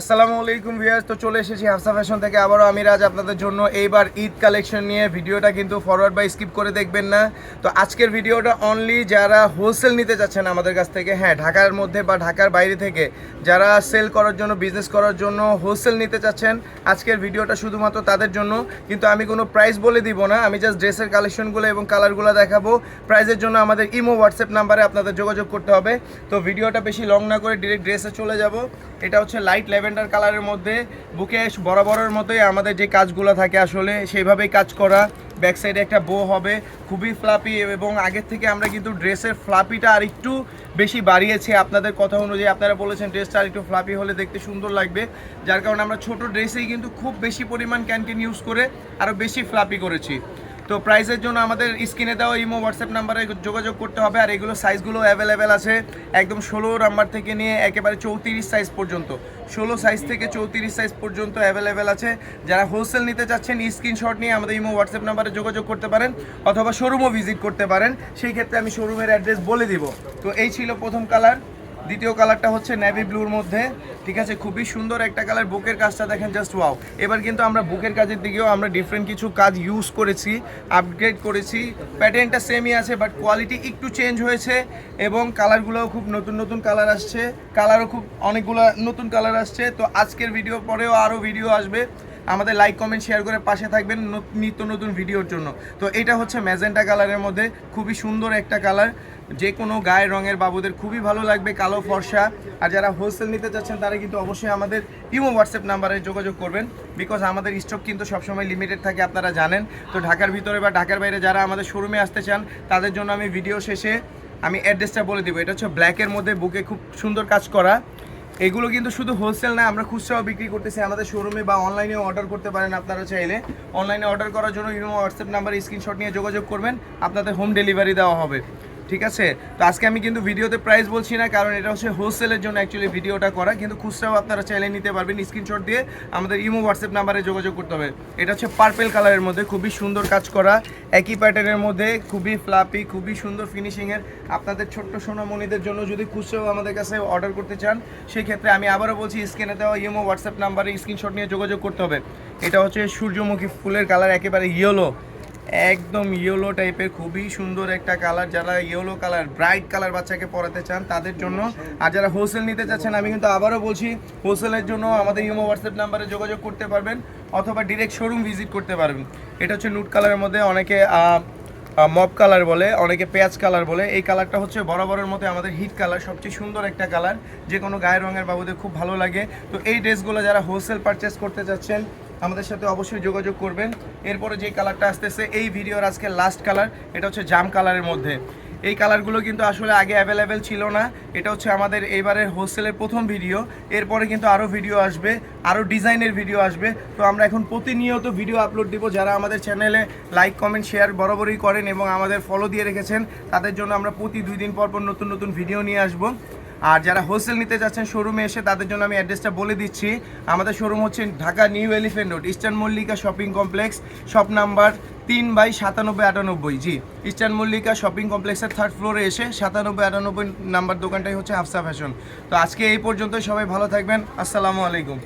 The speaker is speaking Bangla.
আসসালামু আলাইকুম ভিউয়ার্স, তো চলে এসেছি হাফসা ফ্যাশন থেকে। আবারও আমি রাজ আপনাদের জন্য এইবার ঈদ কালেকশন নিয়ে। ভিডিওটা কিন্তু ফরওয়ার্ড বাই স্কিপ করে দেখবেন না। তো আজকের ভিডিওটা অনলি যারা হোলসেল নিতে যাচ্ছেন আমাদের কাছ থেকে হ্যাঁ ঢাকার মধ্যে বা ঢাকার বাইরে থেকে, যারা সেল করার জন্য বিজনেস করার জন্য হোলসেল নিতে চাচ্ছেন আজকের ভিডিওটা শুধুমাত্র তাদের জন্য। কিন্তু আমি কোনো প্রাইস বলে দিব না, আমি জাস্ট ড্রেসের কালেকশনগুলো এবং কালারগুলো দেখাবো। প্রাইসের জন্য আমাদের ইমো হোয়াটসঅ্যাপ নাম্বারে আপনাদের যোগাযোগ করতে হবে। তো ভিডিওটা বেশি লং না করে ডিরেক্ট ড্রেসে চলে যাব। এটা হচ্ছে লাইট ল্যাভেন্ডার কালারের মধ্যে। বুকে বরাবরের মতোই আমাদের যে কাজগুলো থাকে আসলে, সেইভাবেই কাজ করা। ব্যাক সাইডে একটা বো হবে, খুবই ফ্লাপি এবং আগের থেকে আমরা কিন্তু ড্রেসের ফ্লাপিটা আর একটু বেশি বাড়িয়েছি। আপনাদের কথা অনুযায়ী আপনারা বলেছেন ড্রেসটা আর একটু ফ্লাপি হলে দেখতে সুন্দর লাগবে। যার কারণে আমরা ছোট ড্রেসেই কিন্তু খুব বেশি পরিমাণ ক্যানকেন ইউজ করে আরও বেশি ফ্লাপি করেছি। তো প্রাইসের জন্য আমাদের স্ক্রিনে দেওয়া ইমো হোয়াটসঅ্যাপ নাম্বারে যোগাযোগ করতে হবে আর এগুলো সাইজগুলো অ্যাভেলেবেল আছে একদম ষোলো নাম্বার থেকে নিয়ে একেবারে চৌত্রিশ সাইজ পর্যন্ত। ষোলো সাইজ থেকে চৌত্রিশ সাইজ পর্যন্ত অ্যাভেলেবেল আছে। যারা হোলসেল নিতে চাচ্ছেন স্ক্রিনশট নিয়ে আমাদের ইমো হোয়াটসঅ্যাপ নাম্বারে যোগাযোগ করতে পারেন অথবা শোরুমও ভিজিট করতে পারেন। সেই ক্ষেত্রে আমি শোরুমের অ্যাড্রেস বলে দিব। তো এই ছিল প্রথম কালার দ্বিতীয় কালারটা হচ্ছে নেভি ব্লুর মধ্যে, ঠিক আছে? খুবই সুন্দর একটা কালার, বুকের কাজটা দেখেন জাস্ট ওয়াও এবার কিন্তু আমরা বুকের কাজের দিকেও আমরা ডিফারেন্ট কিছু কাজ ইউজ করেছি আপগ্রেড করেছি। প্যাটার্নটা সেমই আছে বাট কোয়ালিটি একটু চেঞ্জ হয়েছে এবং কালারগুলোও খুব নতুন নতুন কালার আসছে। কালারও খুব অনেকগুলো নতুন কালার আসছে। তো আজকের ভিডিও পরেও আরও ভিডিও আসবে। আমাদের লাইক কমেন্ট শেয়ার করে পাশে থাকবেন নিত্য নতুন ভিডিওর জন্য। তো এটা হচ্ছে ম্যাজেন্টা কালারের মধ্যে খুবই সুন্দর একটা কালার যে কোনো গায়ের রঙের বাবুদের খুবই ভালো লাগবে, কালো ফর্সা। আর যারা হোলসেল নিতে চাচ্ছেন, তারা কিন্তু অবশ্যই আমাদের ইমো হোয়াটসঅ্যাপ নাম্বারে যোগাযোগ করবেন। বিকজ আমাদের স্টক কিন্তু সবসময় লিমিটেড থাকে, আপনারা জানেন। তো ঢাকার ভিতরে বা ঢাকার বাইরে যারা আমাদের শোরুমে আসতে চান, তাদের জন্য আমি ভিডিও শেষে আমি অ্যাড্রেসটা বলে দিব। এটা হচ্ছে ব্ল্যাকের মধ্যে বুকে খুব সুন্দর কাজ করা। এগুলো কিন্তু শুধু হোলসেল না, আমরা খুচরাও বিক্রি করতেছি আমাদের শোরুমে বা অনলাইনেও অর্ডার করতে পারেন আপনারা চাইলে। অনলাইনে অর্ডার করার জন্য ইমো হোয়াটসঅ্যাপ নাম্বার স্ক্রিনশট নিয়ে যোগাযোগ করবেন, আপনাদের হোম ডেলিভারি দেওয়া হবে। ঠিক আছে? তো আজকে আমি কিন্তু ভিডিওতে প্রাইস বলছি না, কারণ এটা হচ্ছে হোলসেলের জন্য অ্যাকচুয়ালি ভিডিওটা করা। কিন্তু খুচরাও আপনারা চাইলে নিতে পারবেন। স্ক্রিনশট দিয়ে আমাদের ইমো হোয়াটসঅ্যাপ নাম্বারে যোগাযোগ করতে হবে। এটা হচ্ছে পার্পেল কালারের মধ্যে খুবই সুন্দর কাজ করা। একই প্যাটার্নের মধ্যে খুবই ফ্লাপি খুবই সুন্দর ফিনিশিংয়ের আপনাদের ছোট্ট সোনামণিদের জন্য যদি খুচরাও আমাদের কাছে অর্ডার করতে চান সেই ক্ষেত্রে আমি আবারও বলছি স্ক্রিনে দেওয়া ইমো হোয়াটসঅ্যাপ নাম্বারে স্ক্রিনশট নিয়ে যোগাযোগ করতে হবে। এটা হচ্ছে সূর্যমুখী ফুলের কালার একেবারে ইয়েলো একদম ইয়েলো টাইপের খুবই সুন্দর একটা কালার যারা ইয়েলো কালার ব্রাইট কালার বাচ্চাকে পরাতে চান, তাদের জন্য। আর যারা হোলসেল নিতে চাচ্ছেন, আমি কিন্তু আবারও বলছি হোলসেলের জন্য আমাদের ইমো হোয়াটসঅ্যাপ নাম্বারে যোগাযোগ করতে পারবেন, অথবা ডিরেক্ট শোরুম ভিজিট করতে পারবেন। এটা হচ্ছে নুট কালারের মধ্যে অনেকে মপ কালার বলে, অনেকে পেঁয়াজ কালার বলে। এই কালারটা হচ্ছে বরাবরের মধ্যে আমাদের হিট কালার সবচেয়ে সুন্দর একটা কালার যে কোনো গায়ের রঙের বাবুদের খুব ভালো লাগে। তো এই ড্রেসগুলো যারা হোলসেল পারচেস করতে চাচ্ছেন আমাদের সাথে অবশ্যই যোগাযোগ করবেন। এরপরে যে কালারটা আসতেছে, এই ভিডিওর আজকে লাস্ট কালার এটা হচ্ছে জাম কালারের মধ্যে। এই কালারগুলো কিন্তু আসলে আগে অ্যাভেলেবেল ছিল না। এটা হচ্ছে আমাদের এইবারের হোলসেলের প্রথম ভিডিও এরপরে কিন্তু আরও ভিডিও আসবে আরও ডিজাইনের ভিডিও আসবে। তো আমরা এখন প্রতিনিয়ত ভিডিও আপলোড দিব। যারা আমাদের চ্যানেলে লাইক কমেন্ট শেয়ার বরাবরই করেন এবং আমাদের ফলো দিয়ে রেখেছেন, তাদের জন্য আমরা প্রতি দুই দিন পর পর নতুন নতুন ভিডিও নিয়ে আসব। আর যারা হোলসেল নিতে যাচ্ছেন শোরুমে এসে তাদের জন্য আমি অ্যাড্রেসটা বলে দিচ্ছি। আমাদের শোরুম হচ্ছে Dhaka new elephant road, eastern Mallika shopping complex, shop number তিন বাই সাতানব্বই আটানব্বই। জি, ইস্টার্ন মল্লিকা শপিং কমপ্লেক্সের থার্ড ফ্লোরে এসে সাতানব্বই আটানব্বই নাম্বার দোকানটাই হচ্ছে হাফসা ফ্যাশন। তো আজকে এই পর্যন্ত সবাই ভালো থাকবেন। আসসালামু আলাইকুম।